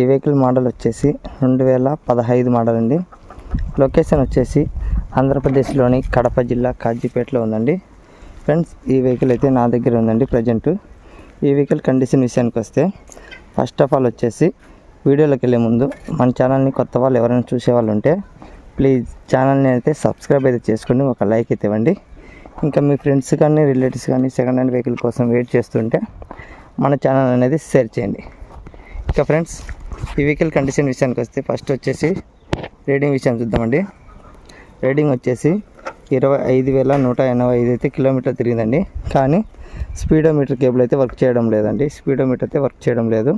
ఈ vehicle model వచ్చేసి రెండు వేల పదహైదు మోడల్ అండి. లొకేషన్ వచ్చేసి ఆంధ్రప్రదేశ్లోని కడప జిల్లా కాజీపేటలో ఉందండి. ఫ్రెండ్స్ ఈ వెహికల్ అయితే నా దగ్గర ఉందండి ప్రజెంటు. ఈ వెహికల్ కండిషన్ విషయానికి వస్తే ఫస్ట్ ఆఫ్ ఆల్ వచ్చేసి వీడియోలోకి వెళ్ళే ముందు మన ఛానల్ని కొత్త వాళ్ళు ఎవరైనా చూసే వాళ్ళు ఉంటే ప్లీజ్ ఛానల్ని అయితే సబ్స్క్రైబ్ అయితే చేసుకోండి ఒక లైక్ అయితే ఇవ్వండి. ఇంకా మీ ఫ్రెండ్స్ కానీ రిలేటివ్స్ కానీ సెకండ్ హ్యాండ్ వెహికల్ కోసం వెయిట్ చేస్తుంటే మన ఛానల్ అనేది షేర్ చేయండి. ఇంకా ఫ్రెండ్స్ ఈ వెహికల్ కండిషన్ విషయానికి వస్తే ఫస్ట్ వచ్చేసి రీడింగ్ విషయం చూద్దామండి. రీడింగ్ వచ్చేసి ఇరవై ఐదు వేల నూట ఎనభై ఐదు అయితే కిలోమీటర్ తిరిగిందండి. కానీ స్పీడోమీటర్ కేబుల్ అయితే వర్క్ చేయడం లేదండి. స్పీడోమీటర్ అయితే వర్క్ చేయడం లేదు.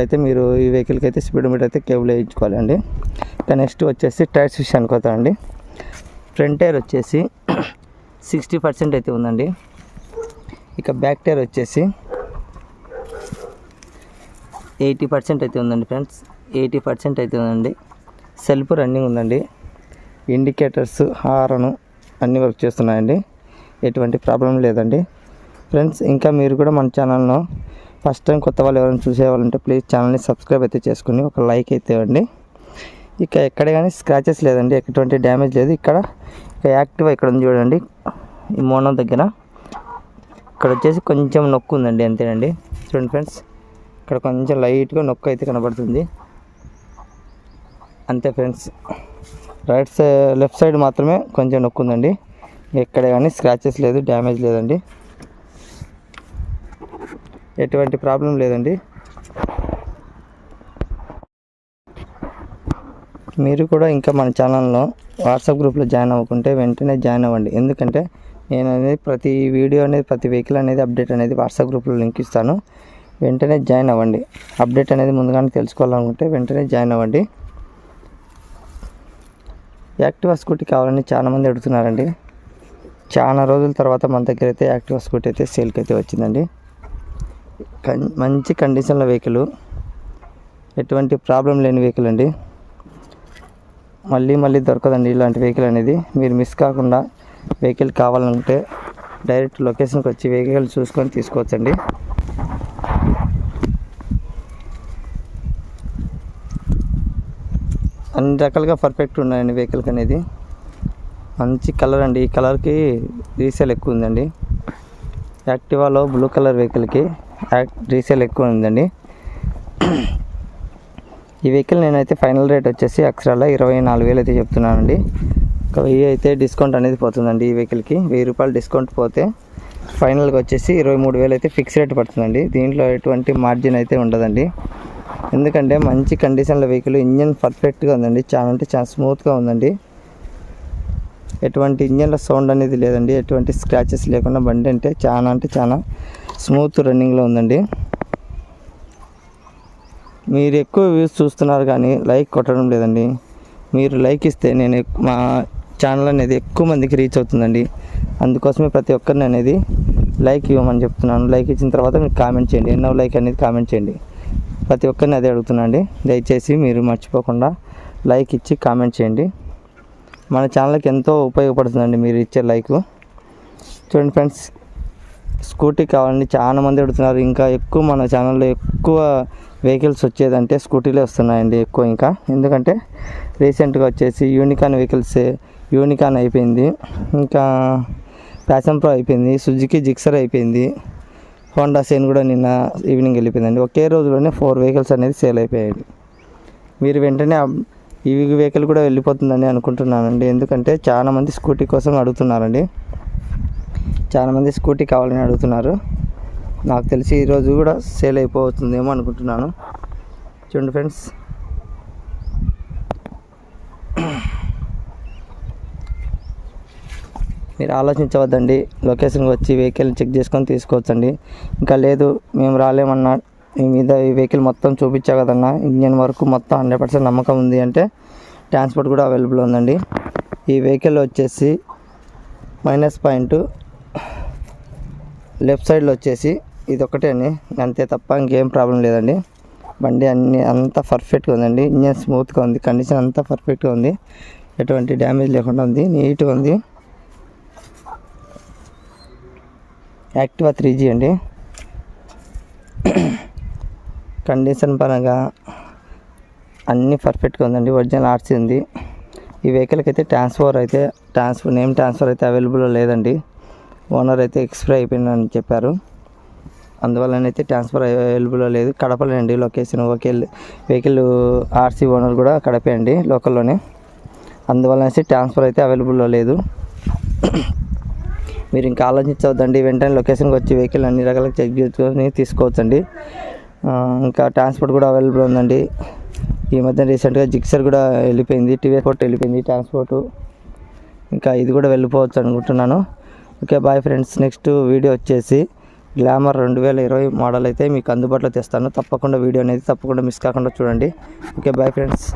అయితే మీరు ఈ వెహికల్కి అయితే స్పీడోమీటర్ అయితే కేబుల్ వేయించుకోవాలండి నెక్స్ట్ వచ్చేసి టైర్స్ విషయానికి వస్తామండి ఫ్రంట్ టైర్ వచ్చేసి సిక్స్టీ పర్సెంట్ అయితే ఉందండి. ఇక బ్యాక్ టైర్ వచ్చేసి ఎయిటీ పర్సెంట్ అయితే ఉందండి ఫ్రెండ్స్. ఎయిటీ పర్సెంట్ అయితే ఉందండి. సెల్ఫ్ రన్నింగ్ ఉందండి. ఇండికేటర్స్ హారను అన్నీ వర్క్ చేస్తున్నాయండి. ఎటువంటి ప్రాబ్లం లేదండి. ఫ్రెండ్స్ ఇంకా మీరు కూడా మన ఛానల్ను ఫస్ట్ టైం కొత్త వాళ్ళు ఎవరైనా చూసేవాళ్ళంటే ప్లీజ్ ఛానల్ని సబ్స్క్రైబ్ అయితే చేసుకుని ఒక లైక్ అయితే ఇవ్వండి. ఇక ఎక్కడ కానీ స్క్రాచెస్ లేదండి. ఎటువంటి డ్యామేజ్ లేదు. ఇక్కడ ఇక యాక్టివ్ ఇక్కడ ఉంది చూడండి. ఈ మోనం దగ్గర. ఇక్కడ వచ్చేసి కొంచెం నొక్కు ఉందండి అంతేనండి. చూడండి ఫ్రెండ్స్. ఇక్కడ కొంచెం లైట్గా నొక్కు అయితే కనబడుతుంది. అంతే friends. Right side left side మాత్రమే కొంచెం నొక్కు ఉందండి. ఎక్కడ కానీ స్క్రాచెస్ లేదు డ్యామేజ్ లేదండి. ఎటువంటి ప్రాబ్లం లేదండి. మీరు కూడా ఇంకా మన ఛానల్లో వాట్సాప్ గ్రూప్లో జాయిన్ అవ్వకుంటే వెంటనే జాయిన్ అవ్వండి. ఎందుకంటే నేను అనేది ప్రతి వీడియో అనేది ప్రతి వెహికల్ అనేది అప్డేట్ అనేది వాట్సాప్ గ్రూప్లో లింక్ ఇస్తాను. వెంటనే జాయిన్ అవ్వండి. అప్డేట్ అనేది ముందుగానే తెలుసుకోవాలనుకుంటే వెంటనే జాయిన్ అవ్వండి. యాక్టివా స్కూటీ కావాలని చాలామంది అడుగుతున్నారండి. చాలా రోజుల తర్వాత మన దగ్గర అయితే యాక్టివా స్కూటీ అయితే సేల్కి అయితే వచ్చిందండి. మంచి కండిషన్లో వెహికల్. ఎటువంటి ప్రాబ్లం లేని వెహికల్ అండి. మళ్ళీ మళ్ళీ దొరకదండి ఇలాంటి వెహికల్ అనేది. మీరు మిస్ కాకుండా వెహికల్ కావాలనుకుంటే డైరెక్ట్ లొకేషన్కి వచ్చి వెహికల్ చూసుకొని తీసుకోవచ్చండి. అన్ని రకాలుగా పర్ఫెక్ట్ ఉన్నాయండి వెహికల్కి అనేది. మంచి కలర్ అండి. ఈ కలర్కి రీసేల్ ఎక్కువ ఉందండి. యాక్టివాలో బ్లూ కలర్ వెహికల్కి రీసేల్ ఎక్కువ ఉందండి. ఈ వెహికల్ నేనైతే ఫైనల్ రేట్ వచ్చేసి అక్షరాల ఇరవై నాలుగు వేలు అయితే చెప్తున్నానండి. ఒక వెయ్యి అయితే డిస్కౌంట్ అనేది పోతుందండి ఈ వెహికల్కి వెయ్యి రూపాయలు డిస్కౌంట్ పోతే ఫైనల్గా వచ్చేసి ఇరవై మూడు వేలు అయితే ఫిక్స్ రేట్ పడుతుందండి. దీంట్లో ఎటువంటి మార్జిన్ అయితే ఉండదండి. ఎందుకంటే మంచి కండిషన్లో వెహికల్ ఇంజన్ పర్ఫెక్ట్గా ఉందండి. చాలా అంటే చాలా స్మూత్గా ఉందండి. ఎటువంటి ఇంజన్లో సౌండ్ అనేది లేదండి. ఎటువంటి స్క్రాచెస్ లేకుండా బండి అంటే చాలా అంటే చాలా స్మూత్ రన్నింగ్లో ఉందండి. మీరు ఎక్కువ వ్యూస్ చూస్తున్నారు కానీ లైక్ కొట్టడం లేదండి. మీరు లైక్ ఇస్తే నేను మా ఛానల్ అనేది ఎక్కువ మందికి రీచ్ అవుతుందండి. అందుకోసమే ప్రతి ఒక్కరిని అనేది లైక్ ఇవ్వమని చెప్తున్నాను. లైక్ ఇచ్చిన తర్వాత మీరు కామెంట్ చేయండి. ఎన్నో లైక్ అనేది కామెంట్ చేయండి. ప్రతి ఒక్కరిని అదే అడుగుతున్నాండి. దయచేసి మీరు మర్చిపోకుండా లైక్ ఇచ్చి కామెంట్ చేయండి. మన ఛానల్కి ఎంతో ఉపయోగపడుతుందండి మీరు ఇచ్చే లైక్. చూడండి ఫ్రెండ్స్ స్కూటీ కావాలండి. చాలా మంది అడుగుతున్నారు. ఇంకా ఎక్కువ మన ఛానల్లో ఎక్కువ వెహికల్స్ వచ్చేదంటే స్కూటీలే వస్తున్నాయండి ఎక్కువ ఇంకా. ఎందుకంటే రీసెంట్గా వచ్చేసి యూనికాన్ వెహికల్స్ యూనికాన్ అయిపోయింది. ఇంకా ప్యాషన్ ప్రో అయిపోయింది సుజుకి జిక్సర్ అయిపోయింది. హోండా సేన్ కూడా నిన్న ఈవినింగ్ వెళ్ళిపోయిందండి. ఒకే రోజులోనే ఫోర్ వెహికల్స్ అనేది సేల్ అయిపోయాయి మీరు వెంటనే ఈ వెహికల్ కూడా వెళ్ళిపోతుందని అనుకుంటున్నానండి. ఎందుకంటే చాలా మంది స్కూటీ కోసం అడుగుతున్నారండి. చాలామంది స్కూటీ కావాలని అడుగుతున్నారు. నాకు తెలిసి ఈరోజు కూడా సేల్ అయిపోతుందేమో అనుకుంటున్నాను. చూడండి ఫ్రెండ్స్ మీరు ఆలోచించవద్దండి. లొకేషన్కి వచ్చి వెహికల్ చెక్ చేసుకొని తీసుకోవచ్చండి. ఇంకా లేదు మేము రాలేమన్నా. మీ మీద ఈ వెహికల్ మొత్తం చూపించా కదన్నా. ఇంజన్ వరకు మొత్తం హండ్రెడ్ పర్సెంట్ నమ్మకం ఉంది అంటే ట్రాన్స్పోర్ట్ కూడా అవైలబుల్ ఉందండి. ఈ వెహికల్ వచ్చేసి మైనస్ పాయింట్ లెఫ్ట్ సైడ్లో వచ్చేసి ఇది ఒకటే అండి. అంతే తప్ప ఇంకేం ప్రాబ్లం లేదండి. బండి అన్ని అంతా పర్ఫెక్ట్గా ఉందండి. ఇంజన్ స్మూత్గా ఉంది. కండిషన్ అంతా పర్ఫెక్ట్గా ఉంది. ఎటువంటి డ్యామేజ్ లేకుండా ఉంది. నీట్గా ఉంది. యాక్టివా త్రీ జీ అండి. కండిషన్ పరంగా అన్నీ పర్ఫెక్ట్గా ఉందండి. ఒరిజినల్ ఆర్సీ ఉంది. ఈ వెహికల్కి అయితే ట్రాన్స్ఫర్ అయితే ట్రాన్స్ఫర్ నేమ్ ట్రాన్స్ఫర్ అయితే అవైలబుల్ లేదండి. ఓనర్ అయితే ఎక్స్పైర్ అయిపోయిందని చెప్పారు. అందువల్లనైతే ట్రాన్స్ఫర్ అవైలబుల్ లేదు. కడపలో అండి location vehicle vehicle RC owner కూడా కడపే అండి లోకల్లోనే. అందువల్ల ట్రాన్స్ఫర్ అయితే అవైలబుల్లో లేదు. మీరు ఇంకా ఆలోచించవద్దండి. వెంటనే లొకేషన్కి వచ్చి వెహికల్ అన్ని రకాల చెక్ చేసుకొని తీసుకోవచ్చండి. ఇంకా ట్రాన్స్పోర్ట్ కూడా అవైలబుల్ ఉందండి. ఈ మధ్య రీసెంట్గా జిక్సర్ కూడా వెళ్ళిపోయింది. టీవీ పోర్ట్ వెళ్ళిపోయింది ట్రాన్స్పోర్ట్. ఇంకా ఇది కూడా వెళ్ళిపోవచ్చు అనుకుంటున్నాను. Okay bye friends. Next video వచ్చేసి గ్లామర్ రెండు వేల ఇరవై మోడల్ అయితే మీకు అందుబాటులో తెస్తాను. తప్పకుండా వీడియో అనేది తప్పకుండా మిస్ కాకుండా చూడండి. Okay bye friends.